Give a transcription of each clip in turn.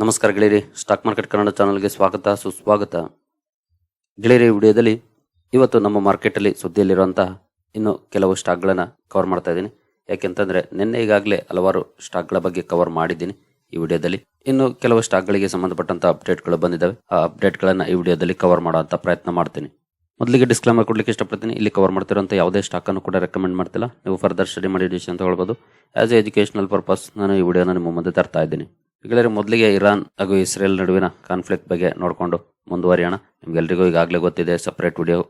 ನಮಸ್ಕಾರ ಗೆಳೆಯರಿ stock market Kannada ಚಾನಲ್ಗೆ ಸ್ವಾಗತ, ಸುಸ್ವಾಗತ. ಗೆಳೆಯರಿ ವಿಡಿಯೋದಲ್ಲಿ ಇವತ್ತು ನಮ್ಮ ಮಾರ್ಕೆಟಲ್ಲಿ ಸುದ್ದಿಯಲ್ಲಿರುವಂತಹ ಇನ್ನು ಕೆಲವು ಸ್ಟಾಕ್ಗಳನ್ನು ಕವರ್ ಮಾಡ್ತಾ ಇದ್ದೀನಿ. ಯಾಕೆಂತಂದರೆ ನಿನ್ನೆ ಈಗಾಗಲೇ ಹಲವಾರು ಸ್ಟಾಕ್ಗಳ ಬಗ್ಗೆ ಕವರ್ ಮಾಡಿದ್ದೀನಿ ಈ ವಿಡಿಯೋದಲ್ಲಿ. ಇನ್ನು ಕೆಲವು ಸ್ಟಾಕ್ಗಳಿಗೆ ಸಂಬಂಧಪಟ್ಟಂತ ಅಪ್ಡೇಟ್ಗಳು ಬಂದಿದ್ದಾವೆ. ಆ ಅಪ್ಡೇಟ್ಗಳನ್ನು ಈ ವಿಡಿಯೋದಲ್ಲಿ ಕವರ್ ಮಾಡುವಂಥ ಪ್ರಯತ್ನ ಮಾಡ್ತೀನಿ. ಮೊದಲಿಗೆ ಡಿಸ್ಕ್ಲೇಮರ್ ಕೊಡಲಿಕ್ಕೆ ಇಷ್ಟಪಡ್ತೀನಿ. ಇಲ್ಲಿ ಕವರ್ ಮಾಡ್ತಿರೋಂಥ ಯಾವುದೇ ಸ್ಟಾಕನ್ನು ಕೂಡ ರೆಕಮೆಂಡ್ ಮಾಡ್ತಿಲ್ಲ. ನೀವು ಫರ್ದರ್ ಸ್ಟಡಿ ಮಾಡಿ ಡಿಶ್ ಅಂತ ಹೇಳ್ಬೋದು ಆಸ್ ಎ ಎಜುಕೇಶನಲ್ ಪರ್ಪಸ್ ನಾನು ಈ ವಿಡಿಯೋನ ನಿಮ್ಮ ಮುಂದೆ ತರ್ತಾ ಇದ್ದೀನಿ. ಈಗಲೇ ಮೊದಲಿಗೆ ಇರಾನ್ ಹಾಗೂ ಇಸ್ರೇಲ್ ನಡುವಿನ ಕಾನ್ಫ್ಲಿಕ್ಟ್ ಬಗ್ಗೆ ನೋಡಿಕೊಂಡು ಮುಂದುವರಿಯೋಣ. ನಿಮ್ಗೆಲ್ರಿಗೂ ಈಗಾಗಲೇ ಗೊತ್ತಿದೆ ಸಪ್ರೇಟ್ ವಿಡಿಯೋ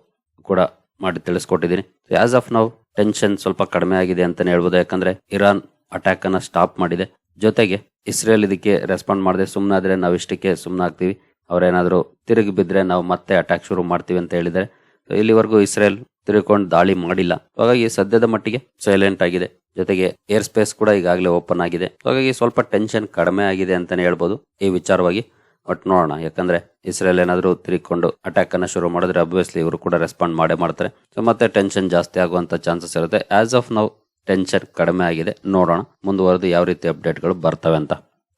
ಕೂಡ ಮಾಡಿ ತಿಳಿಸ್ಕೊಟ್ಟಿದ್ದೀನಿ. ಆಸ್ ಆಫ್ ನಾವು ಟೆನ್ಷನ್ ಸ್ವಲ್ಪ ಕಡಿಮೆ ಆಗಿದೆ ಅಂತಲೇ ಹೇಳ್ಬೋದು. ಯಾಕಂದ್ರೆ ಇರಾನ್ ಅಟ್ಯಾಕ್ ಅನ್ನ ಸ್ಟಾಪ್ ಮಾಡಿದೆ. ಜೊತೆಗೆ ಇಸ್ರೇಲ್ ಇದಕ್ಕೆ ರೆಸ್ಪಾಂಡ್ ಮಾಡಿದೆ. ಸುಮ್ಮನಾದ್ರೆ ನಾವು ಇಷ್ಟಕ್ಕೆ ಸುಮ್ಮನೆ ಆಗ್ತೀವಿ. ಅವ್ರೇನಾದ್ರು ತಿರುಗಿ ಬಿದ್ದರೆ ನಾವು ಮತ್ತೆ ಅಟ್ಯಾಕ್ ಶುರು ಮಾಡ್ತೀವಿ ಅಂತ ಹೇಳಿದರೆ ಇಲ್ಲಿವರೆಗೂ ಇಸ್ರೇಲ್ ತಿರುಗಿಕೊಂಡು ದಾಳಿ ಮಾಡಿಲ್ಲ. ಹಾಗಾಗಿ ಸದ್ಯದ ಮಟ್ಟಿಗೆ ಸೈಲೆಂಟ್ ಆಗಿದೆ. ಜೊತೆಗೆ ಏರ್ ಸ್ಪೇಸ್ ಕೂಡ ಈಗಾಗಲೇ ಓಪನ್ ಆಗಿದೆ. ಹಾಗಾಗಿ ಸ್ವಲ್ಪ ಟೆನ್ಷನ್ ಕಡಿಮೆ ಆಗಿದೆ ಅಂತಾನೆ ಹೇಳ್ಬೋದು ಈ ವಿಚಾರವಾಗಿ. ಬಟ್ ನೋಡೋಣ, ಯಾಕಂದ್ರೆ ಇಸ್ರೇಲ್ ಏನಾದರೂ ತಿರುಗಿಕೊಂಡು ಅಟ್ಯಾಕ್ ಅನ್ನ ಶುರು ಮಾಡಿದ್ರೆ ಅಬ್ವಿಯಸ್ಲಿ ಇವರು ಕೂಡ ರೆಸ್ಪಾಂಡ್ ಮಾಡೇ ಮಾಡ್ತಾರೆ. ಸೊ ಮತ್ತೆ ಟೆನ್ಷನ್ ಜಾಸ್ತಿ ಆಗುವಂತ ಚಾನ್ಸಸ್ ಇರುತ್ತೆ. ಆಸ್ ಆಫ್ ನಾವು ಟೆನ್ಷನ್ ಕಡಿಮೆ ಆಗಿದೆ. ನೋಡೋಣ, ಮುಂದುವರೆದು ಯಾವ ರೀತಿ ಅಪ್ಡೇಟ್ಗಳು ಬರ್ತವೆ ಅಂತ.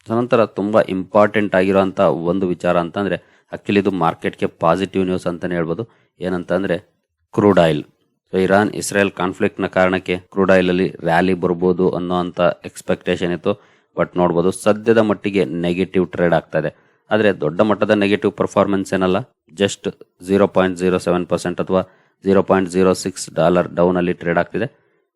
ನಂತರ ತುಂಬಾ ಇಂಪಾರ್ಟೆಂಟ್ ಆಗಿರುವಂತ ಒಂದು ವಿಚಾರ ಅಂತಂದ್ರೆ ಆಕ್ಚುಲಿ ಇದು ಮಾರ್ಕೆಟ್ಗೆ ಪಾಸಿಟಿವ್ ನ್ಯೂಸ್ ಅಂತಾನೆ ಹೇಳ್ಬೋದು. ಏನಂತಂದ್ರೆ ಕ್ರೂಡ್ ಆಯಿಲ್ ಇರಾನ್ ಇಸ್ರೇಲ್ ಕಾನ್ಫ್ಲಿಕ್ಟ್ನ ಕಾರಣಕ್ಕೆ ಕ್ರೂಡ್ ಆಯಿಲ್ ಅಲ್ಲಿ ರ್ಯಾಲಿ ಬರ್ಬೋದು ಅನ್ನೋ ಅಂತ ಎಕ್ಸ್ಪೆಕ್ಟೇಷನ್ ಇತ್ತು. ಬಟ್ ನೋಡ್ಬೋದು, ಸದ್ಯದ ಮಟ್ಟಿಗೆ ನೆಗೆಟಿವ್ ಟ್ರೇಡ್ ಆಗ್ತಾ ಇದೆ. ಆದರೆ ದೊಡ್ಡ ಮಟ್ಟದ ನೆಗೆಟಿವ್ ಪರ್ಫಾರ್ಮೆನ್ಸ್ ಏನಲ್ಲ? Just zero point zero seven percent ಅಥವಾ zero point zero six dollar down ಅಲ್ಲಿ ಟ್ರೇಡ್ ಆಗ್ತಿದೆ.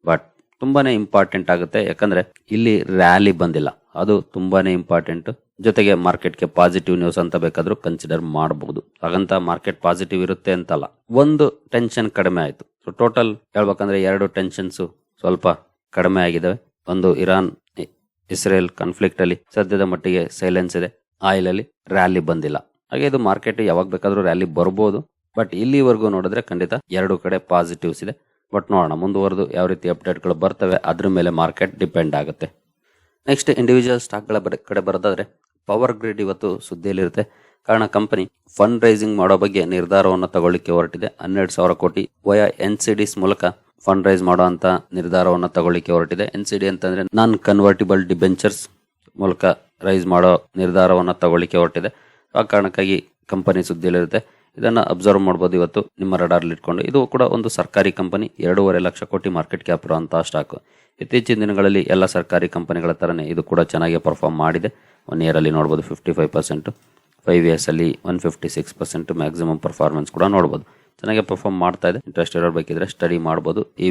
ಬಟ್ ತುಂಬಾನೇ ಇಂಪಾರ್ಟೆಂಟ್ ಆಗುತ್ತೆ. ಯಾಕಂದ್ರೆ ಇಲ್ಲಿ ರ್ಯಾಲಿ ಬಂದಿಲ್ಲ. ಅದು ತುಂಬಾನೇ ಇಂಪಾರ್ಟೆಂಟ್ ಜೊತೆಗೆ ಮಾರ್ಕೆಟ್ಗೆ ಪಾಸಿಟಿವ್ ನ್ಯೂಸ್ ಅಂತ ಬೇಕಾದರೂ ಕನ್ಸಿಡರ್ ಮಾಡಬಹುದು ಹಾಗಂತ ಮಾರ್ಕೆಟ್ ಪಾಸಿಟಿವ್ ಇರುತ್ತೆ ಅಂತಲ್ಲ. ಒಂದು ಟೆನ್ಷನ್ ಕಡಿಮೆ ಆಯಿತು. ಸೊ ಟೋಟಲ್ ಹೇಳ್ಬೇಕಂದ್ರೆ ಎರಡು ಟೆನ್ಷನ್ಸು ಸ್ವಲ್ಪ ಕಡಿಮೆ ಆಗಿದಾವೆ. ಒಂದು ಇರಾನ್, ಇಸ್ರೇಲ್ ಕಾನ್ಫ್ಲಿಕ್ಟ್ ಅಲ್ಲಿ ಸದ್ಯದ ಮಟ್ಟಿಗೆ ಸೈಲೆನ್ಸ್ ಇದೆ. ಆಯಿಲ್ ಅಲ್ಲಿ ರ್ಯಾಲಿ ಬಂದಿಲ್ಲ. ಹಾಗೆ ಇದು ಮಾರ್ಕೆಟ್ ಯಾವಾಗ ಬೇಕಾದರೂ ರ್ಯಾಲಿ ಬರ್ಬೋದು. ಬಟ್ ಇಲ್ಲಿವರೆಗೂ ನೋಡಿದ್ರೆ ಖಂಡಿತ ಎರಡು ಕಡೆ ಪಾಸಿಟಿವ್ಸ್ ಇದೆ. ಬಟ್ ನೋಡೋಣ, ಮುಂದುವರೆದು ಯಾವ ರೀತಿ ಅಪ್ಡೇಟ್ಗಳು ಬರ್ತವೆ, ಅದ್ರ ಮೇಲೆ ಮಾರ್ಕೆಟ್ ಡಿಪೆಂಡ್ ಆಗುತ್ತೆ. ನೆಕ್ಸ್ಟ್ ಇಂಡಿವಿಜುವಲ್ ಸ್ಟಾಕ್ಗಳ ಗಳ ಕಡೆ ಬರೋದಾದ್ರೆ ಪವರ್ ಗ್ರಿಡ್ ಇವತ್ತು ಸುದ್ದಿಯಲ್ಲಿರುತ್ತೆ. ಕಾರಣ ಕಂಪನಿ ಫಂಡ್ ರೈಸಿಂಗ್ ಮಾಡೋ ಬಗ್ಗೆ ನಿರ್ಧಾರವನ್ನು ತಗೊಳ್ಳಿಕ್ಕೆ ಹೊರಟಿದೆ. ಹನ್ನೆರಡು ಸಾವಿರ ಕೋಟಿ ವಯ ಎನ್ ಸಿ ಡಿಸ್ ಮೂಲಕ ಫಂಡ್ ರೈಸ್ ಮಾಡೋ ಅಂತ ನಿರ್ಧಾರವನ್ನು ತಗೊಳ್ಳಿಕ್ಕೆ ಹೊರಟಿದೆ. ಎನ್ ಸಿ ಡಿ ಅಂತಂದ್ರೆ ನಾನ್ ಕನ್ವರ್ಟಿಬಲ್ ಡಿಬೆಂಚರ್ಸ್ ಮೂಲಕ ರೈಸ್ ಮಾಡೋ ನಿರ್ಧಾರವನ್ನು ತಗೊಳ್ಳಿಕ್ಕೆ ಹೊರಟಿದೆ. ಆ ಕಾರಣಕ್ಕಾಗಿ ಕಂಪನಿ ಸುದ್ದಿಯಲ್ಲಿರುತ್ತೆ. ಇದನ್ನು ಅಬ್ಸರ್ವ್ ಮಾಡ್ಬೋದು ಇವತ್ತು ನಿಮ್ಮ ರಡಾರ್ಲಿ ಇಟ್ಕೊಂಡು. ಇದು ಕೂಡ ಒಂದು ಸರ್ಕಾರಿ ಕಂಪನಿ, ಎರಡೂವರೆ ಲಕ್ಷ ಕೋಟಿ ಮಾರ್ಕೆಟ್ ಕ್ಯಾಪ್ ಇರುವಂತಹ ಸ್ಟಾಕ್. ಇತ್ತೀಚಿನ ದಿನಗಳಲ್ಲಿ ಎಲ್ಲ ಸರ್ಕಾರಿ ಕಂಪನಿಗಳ ಥರನೇ ಇದು ಕೂಡ ಚೆನ್ನಾಗಿ ಪರ್ಫಾರ್ಮ್ ಮಾಡಿದೆ. ಒನ್ ಇಯರ್ ಅಲ್ಲಿ ನೋಡಬಹುದು fifty five percent five years ಅಲ್ಲಿ one fifty six percent maximum performance ಕೂಡ ನೋಡಬಹುದು ಚೆನ್ನಾಗಿ ಪರ್ಫಾರ್ಮ್ ಮಾಡ್ತಾ ಇದೆ. ಇಂಟ್ರೆಸ್ಟ್ ಇರೋರು ಬೇಕಿದ್ರೆ ಸ್ಟಡಿ ಮಾಡಬಹುದು ಈ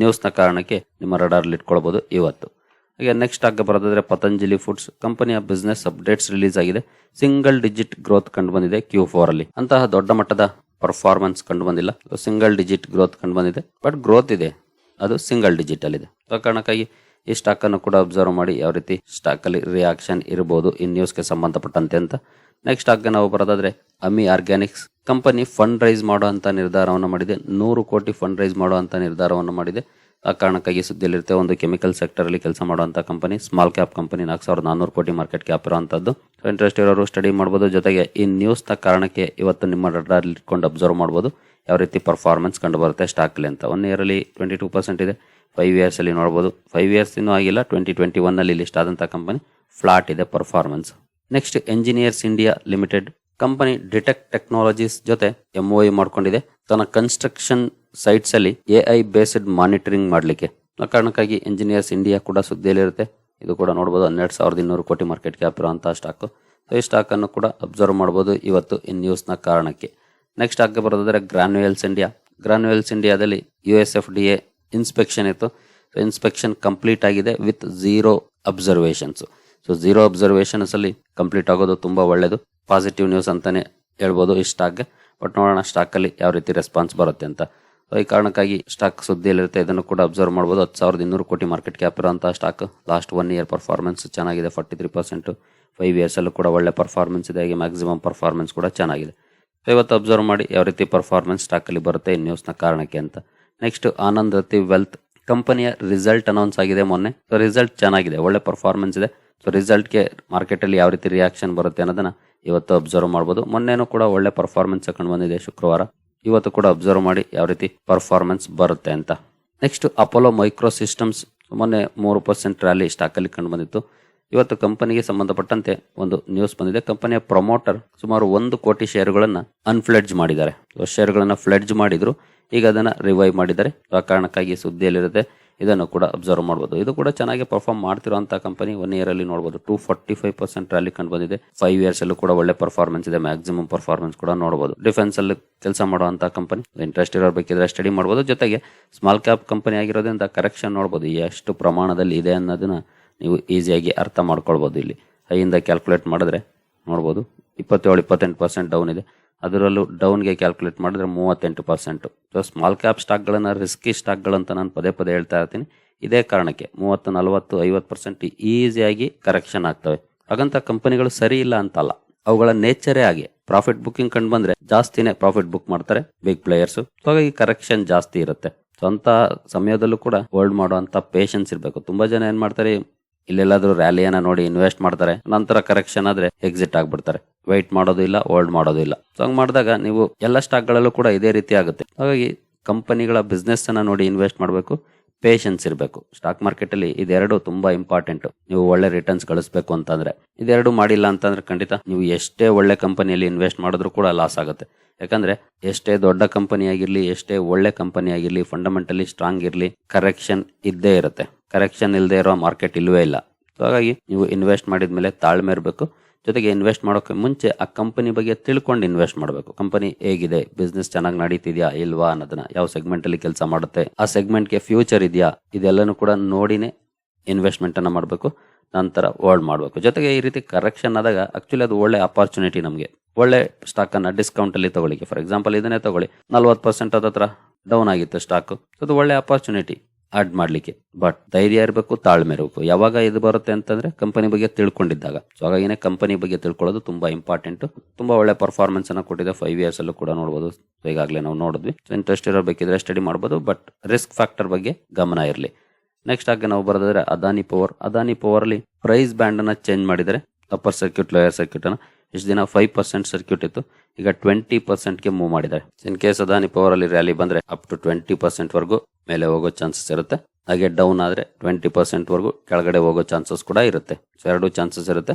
ನ್ಯೂಸ್ನ ಕಾರಣಕ್ಕೆ ನಿಮ್ಮ ರಡಾರ್ ಇಟ್ಕೊಳ್ಬೋದು ಇವತ್ತು. ಹಾಗೆ ನೆಕ್ಸ್ಟ್ ಆಗ ಬರೋದಾದ್ರೆ ಪತಂಜಲಿ ಫುಡ್ಸ್ ಕಂಪನಿಯ ಬಿಸ್ನೆಸ್ ಅಪ್ಡೇಟ್ಸ್ ರಿಲೀಸ್ ಆಗಿದೆ. ಸಿಂಗಲ್ ಡಿಜಿಟ್ ಗ್ರೋತ್ ಕಂಡು ಬಂದಿದೆ ಕ್ಯೂ ಫೋರ್ ಅಲ್ಲಿ. ಅಂತಹ ದೊಡ್ಡ ಮಟ್ಟದ ಪರ್ಫಾರ್ಮೆನ್ಸ್ ಕಂಡು ಬಂದಿಲ್ಲ ಸಿಂಗಲ್ ಡಿಜಿಟ್ ಗ್ರೋತ್ ಕಂಡು ಬಂದಿದೆ ಬಟ್ ಗ್ರೋತ್ ಇದೆ. ಅದು ಸಿಂಗಲ್ ಡಿಜಿಟ್ ಅಲ್ಲಿ ಇದೆ ಆ ಕಾರಣಕ್ಕಾಗಿ ಈ ಸ್ಟಾಕ್ ಅನ್ನು ಕೂಡ ಅಬ್ಸರ್ವ್ ಮಾಡಿ ಯಾವ ರೀತಿ ಸ್ಟಾಕ್ ಅಲ್ಲಿ ರಿಯಾಕ್ಷನ್ ಇರಬಹುದು ಈ ನ್ಯೂಸ್ಗೆ ಸಂಬಂಧಪಟ್ಟಂತೆ ಅಂತ. ನೆಕ್ಸ್ಟ್ ಸ್ಟಾಕ್ಗೆ ನಾವು ಬರೋದಾದ್ರೆ ಅಮಿ ಆರ್ಗ್ಯಾನಿಕ್ಸ್ ಕಂಪನಿ ಫಂಡ್ ರೈಸ್ ಮಾಡೋ ಅಂತ ನಿರ್ಧಾರವನ್ನು ಮಾಡಿದೆ. ನೂರು ಕೋಟಿ ಫಂಡ್ ರೈಸ್ ಮಾಡೋ ಅಂತ ನಿರ್ಧಾರವನ್ನು ಮಾಡಿದೆ. ಆ ಕಾರಣಕ್ಕಾಗಿ ಸುದ್ದಿಯಲ್ಲಿರುತ್ತೆ, ಒಂದು ಕೆಮಿಕಲ್ ಸೆಕ್ಟರ್ ಅಲ್ಲಿ ಕೆಲಸ ಮಾಡುವಂತ ಕಂಪನಿ ಸ್ಮಾಲ್ ಕ್ಯಾಪ್ ಕಂಪನಿ ನಾಲ್ಕು ಸಾವಿರದ ನಾನ್ನೂರು ಕೋಟಿ ಮಾರ್ಕೆಟ್ ಕ್ಯಾಪ್ ಇರುವಂತದ್ದು ಇಂಟ್ರೆಸ್ಟ್ ಇರೋರು ಸ್ಟಡಿ ಮಾಡಬಹುದು ಜೊತೆಗೆ ಈ ನ್ಯೂಸ್ನ ಕಾರಣಕ್ಕೆ ಇವತ್ತು ನಿಮ್ಮ ರಡಾರ್ ಇಟ್ಕೊಂಡು ಅಬ್ಸರ್ವ್ ಮಾಡಬಹುದು ಯಾವ ರೀತಿ ಪರ್ಫಾರ್ಮೆನ್ಸ್ ಕಂಡು ಬರುತ್ತೆ ಸ್ಟಾಕ್ ಅಲ್ಲಿ ಅಂತ. ಒನ್ ಇಯರ್ ಅಲ್ಲಿ ಟ್ವೆಂಟಿ ಟೂ ಪರ್ಸೆಂಟ್ ಇದೆ. ಫೈವ್ ಇಯರ್ಸ್ ಅಲ್ಲಿ ನೋಡಬಹುದು ಫೈವ್ ಇಯರ್ಸ್ ಇನ್ನೂ ಆಗಿಲ್ಲ. ಟ್ವೆಂಟಿ ಟ್ವೆಂಟಿ ಒನ್ ಅಲ್ಲಿ ಲಿಸ್ಟ್ ಆದಂತ ಕಂಪನಿ ಫ್ಲಾಟ್ ಇದೆ performance next engineers India limited company detect technologies ಜೊತೆ ಎಂಒ ಮಾಡ್ಕೊಂಡಿದೆ. ತನ್ನ ಕನ್ಸ್ಟ್ರಕ್ಷನ್ ಸೈಟ್ಸ್ ಅಲ್ಲಿ ಎಐ ಬೇಸ್ಡ್ ಮಾನಿಟರಿಂಗ್ ಮಾಡಲಿಕ್ಕೆ. ಆ ಕಾರಣಕ್ಕಾಗಿ ಎಂಜಿನಿಯರ್ಸ್ ಇಂಡಿಯಾ ಕೂಡ ಸುದ್ದಿಯಲ್ಲಿರುತ್ತೆ ಇದು ಕೂಡ ನೋಡಬಹುದು ಹನ್ನೆರಡು ಸಾವಿರದ ಇನ್ನೂರು ಕೋಟಿ ಮಾರ್ಕೆಟ್ ಕ್ಯಾಪ್ ಇರುವಂತಹ ಸ್ಟಾಕ್ ಈ ಸ್ಟಾಕ್ ಅನ್ನು ಕೂಡ ಅಬ್ಸರ್ವ್ ಮಾಡಬಹುದು ಇವತ್ತು ಈ ನ್ಯೂಸ್ನ ಕಾರಣಕ್ಕೆ. ನೆಕ್ಸ್ಟ್ ಆಗ ಬರೋದಾದ್ರೆ ಗ್ರಾನ್ಯುಯಲ್ಸ್ ಇಂಡಿಯಾ ಗ್ರಾನ್ಯುಯಲ್ಸ್ ಇಂಡಿಯಾದಲ್ಲಿ U S F D A inspection ಇತ್ತು. ಸೊ ಇನ್ಸ್ಪೆಕ್ಷನ್ ಕಂಪ್ಲೀಟ್ ಆಗಿದೆ with zero observations so zero observations ಅಲ್ಲಿ ಕಂಪ್ಲೀಟ್ ಆಗೋದು ತುಂಬ ಒಳ್ಳೆಯದು ಪಾಸಿಟಿವ್ ನ್ಯೂಸ್ ಅಂತಲೇ ಹೇಳ್ಬೋದು ಈ ಸ್ಟಾಕ್ಗೆ ಬಟ್ ನೋಡೋಣ ಸ್ಟಾಕಲ್ಲಿ ಯಾವ ರೀತಿ ರೆಸ್ಪಾನ್ಸ್ ಬರುತ್ತೆ ಅಂತ. ಸೊ ಈ ಕಾರಣಕ್ಕಾಗಿ ಸ್ಟಾಕ್ ಸುದ್ದಿಯಲ್ಲಿರುತ್ತೆ, ಇದನ್ನು ಕೂಡ ಅಬ್ಸರ್ವ್ ಮಾಡ್ಬೋದು. ಹತ್ತು ಸಾವಿರದ ಇನ್ನೂರು ಕೋಟಿ ಮಾರ್ಕೆಟ್ ಕ್ಯಾಪ್ ಇರೋಂಥ stock last one year performance ಚೆನ್ನಾಗಿದೆ. ಫಾರ್ಟಿ ತ್ರೀ ಪರ್ಸೆಂಟು ಫೈವ್ ಇಯರ್ಸಲ್ಲೂ ಕೂಡ ಒಳ್ಳೆ ಪರ್ಫಾರ್ಮೆನ್ಸ್ ಇದೆ. ಹಾಗೆ ಮ್ಯಾಕ್ಸಿಮಮ್ ಪರ್ಫಾರ್ಮೆನ್ಸ್ ಕೂಡ ಚೆನ್ನಾಗಿದೆ. ಇವತ್ತು ಅಬ್ಸರ್ವ್ ಮಾಡಿ ಯಾವ ರೀತಿ ಪರ್ಫಾರ್ಮೆನ್ಸ್ ಸ್ಟಾಕಲ್ಲಿ ಬರುತ್ತೆ, ಈ ನ್ಯೂಸ್ನ ಕಾರಣಕ್ಕೆ ಅಂತ. ನೆಕ್ಸ್ಟ್ ಆನಂದ್ ರತಿ ವೆಲ್ತ್ ಕಂಪನಿಯ ರಿಸಲ್ಟ್ ಅನೌನ್ಸ್ ಆಗಿದೆ ಮೊನ್ನೆ. ಸೊ ರಿಸಲ್ಟ್ ಚೆನ್ನಾಗಿದೆ, ಒಳ್ಳೆ ಪರ್ಫಾರ್ಮೆನ್ಸ್ ಇದೆ. ಸೊ ರಿಸಲ್ಟ್ಗೆ ಮಾರ್ಕೆಟಲ್ಲಿ ಯಾವ ರೀತಿ ರಿಯಾಕ್ಷನ್ ಬರುತ್ತೆ ಅನ್ನೋದನ್ನ ಇವತ್ತು ಅಬ್ಸರ್ವ್ ಮಾಡಬಹುದು ಮೊನ್ನೆನೂ ಕೂಡ ಒಳ್ಳೆ ಪರ್ಫಾರ್ಮೆನ್ಸ್ ಕಂಡು ಬಂದಿದೆ ಶುಕ್ರವಾರ. ಇವತ್ತು ಕೂಡ ಅಬ್ಸರ್ವ್ ಮಾಡಿ ಯಾವ ರೀತಿ ಪರ್ಫಾರ್ಮೆನ್ಸ್ ಬರುತ್ತೆ ಅಂತ. ನೆಕ್ಸ್ಟ್ ಅಪೋಲೋ ಮೈಕ್ರೋ ಸಿಸ್ಟಮ್ಸ್ ಮೊನ್ನೆ ಮೂರು ಪರ್ಸೆಂಟ್ ರ್ಯಾಲಿ ಸ್ಟಾಕಲ್ಲಿ ಕಂಡು ಬಂದಿತ್ತು. ಇವತ್ತು ಕಂಪನಿಗೆ ಸಂಬಂಧಪಟ್ಟಂತೆ ಒಂದು ನ್ಯೂಸ್ ಬಂದಿದೆ. ಕಂಪನಿಯ ಪ್ರಮೋಟರ್ ಸುಮಾರು ಒಂದು ಕೋಟಿ ಶೇರುಗಳನ್ನು ಅನ್ಫ್ಲೆಡ್ಜ್ ಮಾಡಿದ್ದಾರೆ. ಶೇರುಗಳನ್ನು ಫ್ಲೆಡ್ಜ್ ಮಾಡಿದ್ರು. ಈಗ ಅದನ್ನು ರಿವೈವ್ ಮಾಡಿದ್ದಾರೆ. ಆ ಕಾರಣಕ್ಕಾಗಿ ಸುದ್ದಿಯಲ್ಲಿರುತ್ತೆ. ಇದನ್ನು ಕೂಡ ಅಬ್ಸರ್ವ್ ಮಾಡಬಹುದು ಇದು ಕೂಡ ಚೆನ್ನಾಗಿ ಪರ್ಫಾರ್ಮ್ ಮಾಡ್ತಿರುವಂತಹ ಕಂಪನಿ ಒನ್ ಇಯರ್ ಅಲ್ಲಿ ನೋಡಬಹುದು two forty five percent rally ಕಂಡು ಬಂದಿದೆ. ಫೈವ್ ಇಯರ್ಸ್ ಅಲ್ಲೂ ಕೂಡ ಒಳ್ಳೆ ಪರ್ಫಾರ್ಮೆನ್ಸ್ ಇದೆ. ಮ್ಯಾಕ್ಸಿಮಮ್ ಪರ್ಫಾರ್ಮೆನ್ಸ್ ಕೂಡ ನೋಡಬಹುದು ಡಿಫೆನ್ಸ್ ಅಲ್ಲಿ ಕೆಲಸ ಮಾಡುವಂತಹ ಕಂಪನಿ ಇಂಟ್ರೆಸ್ಟ್ ಇರೋರು ಬೇಕಿದ್ರೆ ಸ್ಟಡಿ ಮಾಡಬಹುದು ಜೊತೆಗೆ ಸ್ಮಾಲ್ ಕ್ಯಾಪ್ ಕಂಪನಿ ಆಗಿರೋದ್ರಿಂದ ಕರೆಕ್ಷನ್ ನೋಡಬಹುದು ಎಷ್ಟು ಪ್ರಮಾಣದಲ್ಲಿ ಇದೆ ಅನ್ನೋದನ್ನ ನೀವು ಈಸಿಯಾಗಿ ಅರ್ಥ ಮಾಡ್ಕೊಳ್ಬೋದು ಇಲ್ಲಿ. ಹೈಯಿಂದ ಕ್ಯಾಲ್ಕುಲೇಟ್ ಮಾಡಿದ್ರೆ ನೋಡ್ಬೋದು, ಇಪ್ಪತ್ತೇಳು, ಇಪ್ಪತ್ತೆಂಟು ಪರ್ಸೆಂಟ್ ಡೌನ್ ಇದೆ. ಅದರಲ್ಲೂ ಡೌನ್ಗೆ ಕ್ಯಾಲ್ಕುಲೇಟ್ ಮಾಡಿದ್ರೆ ಮೂವತ್ತೆಂಟು ಪರ್ಸೆಂಟು ಸೊ ಸ್ಮಾಲ್ ಕ್ಯಾಪ್ ಸ್ಟಾಕ್ಗಳನ್ನು ರಿಸ್ಕಿ ಸ್ಟಾಕ್ಗಳಂತ ನಾನು ಪದೇ ಪದೇ ಹೇಳ್ತಾ ಇರ್ತೀನಿ. ಇದೇ ಕಾರಣಕ್ಕೆ ಮೂವತ್ತು, ನಲವತ್ತು, ಐವತ್ತು ಪರ್ಸೆಂಟ್ ಈಸಿಯಾಗಿ ಕರೆಕ್ಷನ್ ಆಗ್ತವೆ. ಹಾಗಂತ ಕಂಪನಿಗಳು ಸರಿ ಇಲ್ಲ ಅಂತಲ್ಲ. ಅವುಗಳ ನೇಚರೇ ಆಗಿ ಪ್ರಾಫಿಟ್ ಬುಕ್ಕಿಂಗ್ ಕಂಡು ಬಂದ್ರೆ ಜಾಸ್ತಿನೇ ಪ್ರಾಫಿಟ್ ಬುಕ್ ಮಾಡ್ತಾರೆ ಬಿಗ್ ಪ್ಲೇಯರ್ಸ್ ಹಾಗಾಗಿ ಕರೆಕ್ಷನ್ ಜಾಸ್ತಿ ಇರುತ್ತೆ. ಸೊ ಅಂತ ಸಮಯದಲ್ಲೂ ಕೂಡ ಹೋಲ್ಡ್ ಮಾಡುವಂತ ಪೇಷನ್ಸ್ ಇರಬೇಕು. ತುಂಬಾ ಜನ ಏನ್ ಮಾಡ್ತಾರೆ ಇಲ್ಲೆಲ್ಲಾದ್ರೂ ರ್ಯಾಲಿಯನ್ನ ನೋಡಿ ಇನ್ವೆಸ್ಟ್ ಮಾಡ್ತಾರೆ, ನಂತರ ಕರೆಕ್ಷನ್ ಆದ್ರೆ ಎಕ್ಸಿಟ್ ಆಗ್ಬಿಡ್ತಾರೆ. ವೈಟ್ ಮಾಡೋದು ಇಲ್ಲ ಹೋಲ್ಡ್ ಮಾಡೋದು ಇಲ್ಲ. ಸೊ ಹಂಗ್ ಮಾಡಿದಾಗ ನೀವು ಎಲ್ಲ ಸ್ಟಾಕ್ಗಳಲ್ಲೂ ಕೂಡ ಇದೇ ರೀತಿ ಆಗುತ್ತೆ. ಹಾಗಾಗಿ ಕಂಪನಿಗಳ ಬಿಸ್ನೆಸ್ ಅನ್ನ ನೋಡಿ ಇನ್ವೆಸ್ಟ್ ಮಾಡಬೇಕು ಪೇಷನ್ಸ್ ಇರಬೇಕು. ಸ್ಟಾಕ್ ಮಾರ್ಕೆಟ್ ಅಲ್ಲಿ ಇದೆರಡು ತುಂಬಾ ಇಂಪಾರ್ಟೆಂಟ್ ನೀವು ಒಳ್ಳೆ ರಿಟರ್ನ್ಸ್ ಗಳಿಸಬೇಕು ಅಂತಂದ್ರೆ. ಇದೆರಡು ಮಾಡಿಲ್ಲ ಅಂತಂದ್ರೆ ಖಂಡಿತ ನೀವು ಎಷ್ಟೇ ಒಳ್ಳೆ ಕಂಪನಿಯಲ್ಲಿ ಇನ್ವೆಸ್ಟ್ ಮಾಡಿದ್ರು ಕೂಡ ಲಾಸ್ ಆಗುತ್ತೆ. ಯಾಕಂದ್ರೆ ಎಷ್ಟೇ ದೊಡ್ಡ ಕಂಪನಿ ಆಗಿರ್ಲಿ, ಎಷ್ಟೇ ಒಳ್ಳೆ ಕಂಪನಿ ಆಗಿರ್ಲಿ ಫಂಡಮೆಂಟಲಿ ಸ್ಟ್ರಾಂಗ್ ಇರ್ಲಿ ಕರೆಕ್ಷನ್ ಇದ್ದೇ ಇರುತ್ತೆ. ಕರೆಕ್ಷನ್ ಇಲ್ಲದೆ ಇರೋ ಮಾರ್ಕೆಟ್ ಇಲ್ಲವೇ ಇಲ್ಲ. ಸೊ ಹಾಗಾಗಿ ನೀವು ಇನ್ವೆಸ್ಟ್ ಮಾಡಿದ ಮೇಲೆ ತಾಳ್ಮೆ ಇರಬೇಕು. ಜೊತೆಗೆ ಇನ್ವೆಸ್ಟ್ ಮಾಡೋಕೆ ಮುಂಚೆ ಆ ಕಂಪನಿ ಬಗ್ಗೆ ತಿಳ್ಕೊಂಡು ಇನ್ವೆಸ್ಟ್ ಮಾಡಬೇಕು. ಕಂಪನಿ ಹೇಗಿದೆ? ಬಿಸ್ನೆಸ್ ಚೆನ್ನಾಗಿ ನಡೀತಿದ್ಯಾ? ಇಲ್ವಾ? ಅನ್ನೋದನ್ನ ಯಾವ ಸೆಗ್ಮೆಂಟ್ ಅಲ್ಲಿ ಕೆಲಸ ಮಾಡುತ್ತೆ? ಆ ಸೆಗ್ಮೆಂಟ್ಗೆ ಫ್ಯೂಚರ್ ಇದೆಯಾ? ಇದೆಲ್ಲನೂ ಕೂಡ ನೋಡಿನೇ ಇನ್ವೆಸ್ಟ್ಮೆಂಟ್ ಅನ್ನ ಮಾಡಬೇಕು. ನಂತರ ಹೋಲ್ಡ್ ಮಾಡಬೇಕು. ಜೊತೆಗೆ ಈ ರೀತಿ ಕರೆಕ್ಷನ್ ಆದಾಗ ಆಕ್ಚುಲಿ ಅದು ಒಳ್ಳೆ ಅಪಾರ್ಚುನಿಟಿ ನಮಗೆ. ಒಳ್ಳೆ ಸ್ಟಾಕ್ ಅನ್ನ ಡಿಸ್ಕೌಂಟ್ ಅಲ್ಲಿ ತಗೊಳ್ಳಿ ಫಾರ್ ಎಕ್ಸಾಂಪಲ್ ಇದನ್ನೇ ತಗೊಳ್ಳಿ. ನಲ್ವತ್ತು ಪರ್ಸೆಂಟ್ ಹತ್ರ ಡೌನ್ ಆಗಿತ್ತು ಸ್ಟಾಕ್ ಅದು ಒಳ್ಳೆ ಅಪಾರ್ಚುನಿಟಿ ಆಡ್ ಮಾಡ್ಲಿಕ್ಕೆ. ಬಟ್ ಧೈರ್ಯ ಇರಬೇಕು, ತಾಳ್ಮೆ ಇರಬೇಕು. ಯಾವಾಗ ಇದು ಬರುತ್ತೆ ಅಂತಂದ್ರೆ ಕಂಪನಿ ಬಗ್ಗೆ ತಿಳ್ಕೊಂಡಿದ್ದಾಗ. ಸೊ ಹಾಗಾಗಿನೇ ಕಂಪನಿ ಬಗ್ಗೆ ತಿಳ್ಕೊಳ್ಳೋದು ತುಂಬಾ ಇಂಪಾರ್ಟೆಂಟ್ ತುಂಬಾ ಒಳ್ಳೆ ಪರ್ಫಾರ್ಮೆನ್ಸನ್ನು ಕೊಟ್ಟಿದೆ. ಫೈವ್ ಇಯರ್ಸ್ ಅಲ್ಲೂ ಕೂಡ ನೋಡಬಹುದು ಸೊ ಈಗಾಗಲೇ ನಾವು ನೋಡಿದ್ವಿ. ಸೊ ಇಂಟ್ರೆಸ್ಟ್ ಇರೋ ಬೇಕಿದ್ರೆ ಸ್ಟಡಿ ಮಾಡ್ಬೋದು ಬಟ್ ರಿಸ್ಕ್ ಫ್ಯಾಕ್ಟರ್ ಬಗ್ಗೆ ಗಮನ ಇರಲಿ. ನೆಕ್ಸ್ಟ್ ಆಗಿ ನಾವು ಬರೋದಾದ್ರೆ Adani power Adani power price band ಅನ್ನ ಚೇಂಜ್ ಮಾಡಿದರೆ ಅಪ್ಪರ್ ಸರ್ಕ್ಯೂಟ್ ಲೋಯರ್ ಸರ್ಕ್ಯೂಟ್ ಅನ್ನ ಇಷ್ಟು ದಿನ ಫೈವ್ ಪರ್ಸೆಂಟ್ ಸರ್ಕ್ಯೂಟ್ ಇತ್ತು. ಈಗ ಟ್ವೆಂಟಿ ಪರ್ಸೆಂಟ್ಗೆ ಮೂವ್ ಮಾಡಿದ್ದಾರೆ. ಇನ್ ಕೇಸ್ ಅದಾನಿ ಪವರ್ ಅಲ್ಲಿ ರ್ಯಾಲಿ ಬಂದ್ರೆ ಅಪ್ ಟು ಟ್ವೆಂಟಿ ಪರ್ಸೆಂಟ್ ವರೆಗೂ ಮೇಲೆ ಹೋಗೋ ಚಾನ್ಸಸ್ ಇರುತ್ತೆ. ಹಾಗೆ ಡೌನ್ ಆದ್ರೆ ಟ್ವೆಂಟಿ ಪರ್ಸೆಂಟ್ ವರೆಗೂ ಕೆಳಗಡೆ ಹೋಗೋ ಚಾನ್ಸಸ್ ಕೂಡ ಇರುತ್ತೆ. ಸೊ ಎರಡು ಚಾನ್ಸಸ್ ಇರುತ್ತೆ.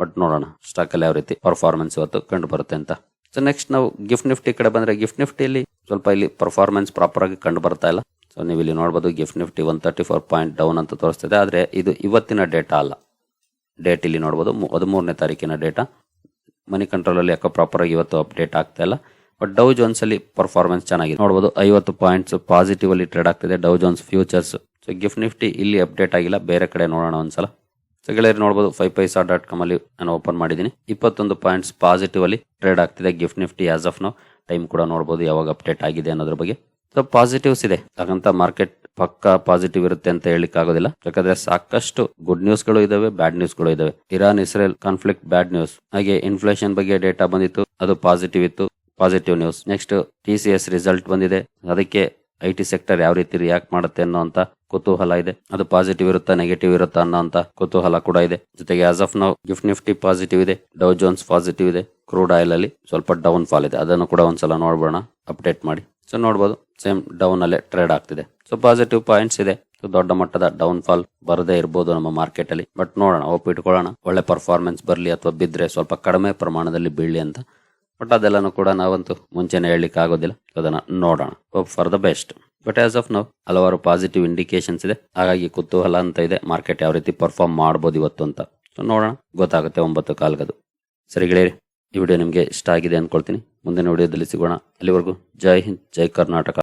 ಬಟ್ ನೋಡೋಣ ಸ್ಟಾಕ್ ಅಲ್ಲಿ ಯಾವ ರೀತಿ ಪರ್ಫಾರ್ಮೆನ್ಸ್ ಇವತ್ತು ಕಂಡು ಬರುತ್ತೆ ಅಂತ. ಸೊ ನೆಕ್ಸ್ಟ್ ನಾವು ಗಿಫ್ಟ್ ನಿಫ್ಟಿ ಕಡೆ ಬಂದ್ರೆ ಗಿಫ್ಟ್ ನಿಫ್ಟಿಯಲ್ಲಿ ಸ್ವಲ್ಪ ಇಲ್ಲಿ ಪರ್ಫಾರ್ಮೆನ್ಸ್ ಪ್ರಾಪರ್ ಆಗಿ ಕಂಡು ಬರ್ತಾ ಇಲ್ಲ. ಸೊ ನೀವು ಇಲ್ಲಿ ನೋಡಬಹುದು GIFT Nifty one thirty four point down ಅಂತ ತೋರಿಸ್ತಿದೆ. ಆದ್ರೆ ಇದು ಇವತ್ತಿನ ಡೇಟಾ ಅಲ್ಲ. ಡೇಟ್ ಇಲ್ಲಿ ನೋಡಬಹುದು ಹದಿಮೂರನೇ ತಾರೀಕಿನ ಡೇಟಾ ಮನಿ ಕಂಟ್ರೋಲ್ ಅಲ್ಲಿ ಯಾಕೋ ಪ್ರಾಪರ್ ಆಗಿ ಇವತ್ತು ಅಪ್ಡೇಟ್ ಆಗ್ತಾ ಇಲ್ಲ. ಬಟ್ ಡೌ ಜೋನ್ಸ್ ಅಲ್ಲಿ ಪರ್ಫಾರ್ಮೆನ್ಸ್ ಚೆನ್ನಾಗಿದೆ. ನೋಡಬಹುದು ಐವತ್ತು ಪಾಯಿಂಟ್ಸ್ ಪಾಸಿಟಿವ್ ಅಲ್ಲಿ ಟ್ರೇಡ್ ಆಗ್ತಿದೆ. Dow Jones futures so GIFT Nifty ಇಲ್ಲಿ ಅಪ್ಡೇಟ್ ಆಗಿಲ್ಲ. ಬೇರೆ ಕಡೆ ನೋಡೋಣ ಒಂದ್ಸಲ. ಸೊ ಗೆಳೆಯರು ನೋಡಬಹುದು ಫೈವ್ ಪೈಸಾ ಡಾಟ್ ಕಾಮ್ ಅಲ್ಲಿ ನಾನು ಓಪನ್ ಮಾಡಿದ್ದೀನಿ. ಇಪ್ಪತ್ತೊಂದು ಪಾಯಿಂಟ್ಸ್ ಪಾಸಿಟಿವ್ ಅಲ್ಲಿ ಟ್ರೇಡ್ ಆಗ್ತಿದೆ. GIFT Nifty as of now time ಕೂಡ ನೋಡಬಹುದು ಯಾವಾಗ ಅಪ್ಡೇಟ್ ಆಗಿದೆ ಅನ್ನೋದ್ರ ಬಗ್ಗೆ. ಸೊ ಪಾಸಿಟಿವ್ಸ್ ಇದೆ. ಹಾಗಂತ ಮಾರ್ಕೆಟ್ ಪಕ್ಕ ಪಾಸಿಟಿವ್ ಇರುತ್ತೆ ಅಂತ ಹೇಳಿಕ್ ಆಗೋದಿಲ್ಲ ಯಾಕಂದ್ರೆ ಸಾಕಷ್ಟು ಗುಡ್ ನ್ಯೂಸ್ಗಳು ಇದಾವೆ ಬ್ಯಾಡ್ ನ್ಯೂಸ್ಗಳು ಇದಾವೆ. Iran, Israel conflict bad news ಹಾಗೆ ಇನ್ಫ್ಲೇಷನ್ ಬಗ್ಗೆ ಡೇಟಾ ಬಂದಿತ್ತು, ಅದು ಪಾಸಿಟಿವ್ ಇತ್ತು positive news next T result ಬಂದಿದೆ. ಅದಕ್ಕೆ ಐ ಸೆಕ್ಟರ್ ಯಾವ ರೀತಿ ರಿಯಾಕ್ಟ್ ಮಾಡುತ್ತೆ ಅನ್ನೋ ಅಂತ ಕುತೂಹಲ ಇದೆ. ಅದು ಪಾಸಿಟಿವ್ ಇರುತ್ತಾ ನೆಗೆಟಿವ್ ಇರುತ್ತಾ ಅನ್ನೋ ಅಂತ ಕುತೂಹಲ ಕೂಡ ಇದೆ. ಜೊತೆಗೆ ಆಸ್ ಆಫ್ ನಾವು ಗಿಫ್ಟ್ ನಿಫ್ಟಿ ಪಾಸಿಟಿವ್ ಇದೆ ಡೌ ಜೋನ್ಸ್ ಪಾಸಿಟಿವ್ ಇದೆ ಕ್ರೂಡ್ ಆಯಿಲ್ ಅಲ್ಲಿ ಸ್ವಲ್ಪ ಡೌನ್ ಫಾಲ್ ಇದೆ. ಅದನ್ನು ಕೂಡ ಒಂದ್ಸಲ ನೋಡ್ಬೋಣ ಅಪ್ಡೇಟ್ ಮಾಡಿ. ಸೊ ನೋಡಬಹುದು ಸೇಮ್ ಡೌನ್ ಅಲ್ಲೇ ಟ್ರೇಡ್ ಆಗ್ತಿದೆ. ಸೊ ಪಾಸಿಟಿವ್ ಪಾಯಿಂಟ್ಸ್ ಇದೆ. ದೊಡ್ಡ ಮಟ್ಟದ ಡೌನ್ ಫಾಲ್ ಬರದೇ ಇರಬಹುದು ನಮ್ಮ ಮಾರ್ಕೆಟ್ ಅಲ್ಲಿ. ಬಟ್ ನೋಡೋಣ, ಒಪ್ಪು ಇಟ್ಕೊಳ್ಳೋಣ. ಒಳ್ಳೆ ಪರ್ಫಾರ್ಮೆನ್ಸ್ ಬರಲಿ ಅಥವಾ ಬಿದ್ರೆ ಸ್ವಲ್ಪ ಕಡಿಮೆ ಪ್ರಮಾಣದಲ್ಲಿ ಬೀಳಲಿ ಅಂತ. ಬಟ್ ಅದೆಲ್ಲನೂ ಕೂಡ ನಾವಂತೂ ಮುಂಚೆನೆ ಹೇಳಲಿಕ್ಕೆ ಆಗೋದಿಲ್ಲ ಅದನ್ನ ನೋಡೋಣ. Hope for the best but as of now ಹಲವಾರು ಪಾಸಿಟಿವ್ ಇಂಡಿಕೇಶನ್ಸ್ ಇದೆ. ಹಾಗಾಗಿ ಕುತೂಹಲ ಅಂತ ಇದೆ. ಮಾರ್ಕೆಟ್ ಯಾವ ರೀತಿ ಪರ್ಫಾರ್ಮ್ ಮಾಡ್ಬೋದು ಇವತ್ತು ಅಂತ. ಸೊ ನೋಡೋಣ. ಗೊತ್ತಾಗುತ್ತೆ ಒಂಬತ್ತು ಕಾಲ್ಗದು. ಗೆಳೆಯರಿ, ಈ ವಿಡಿಯೋ ನಿಮಗೆ ಇಷ್ಟ ಆಗಿದೆ ಅಂದ್ಕೊಳ್ತೀನಿ ಮುಂದಿನ ವಿಡಿಯೋದಲ್ಲಿ ಸಿಗೋಣ. ಅಲ್ಲಿವರೆಗೂ ಜೈ ಹಿಂದ್, ಜೈ ಕರ್ನಾಟಕ.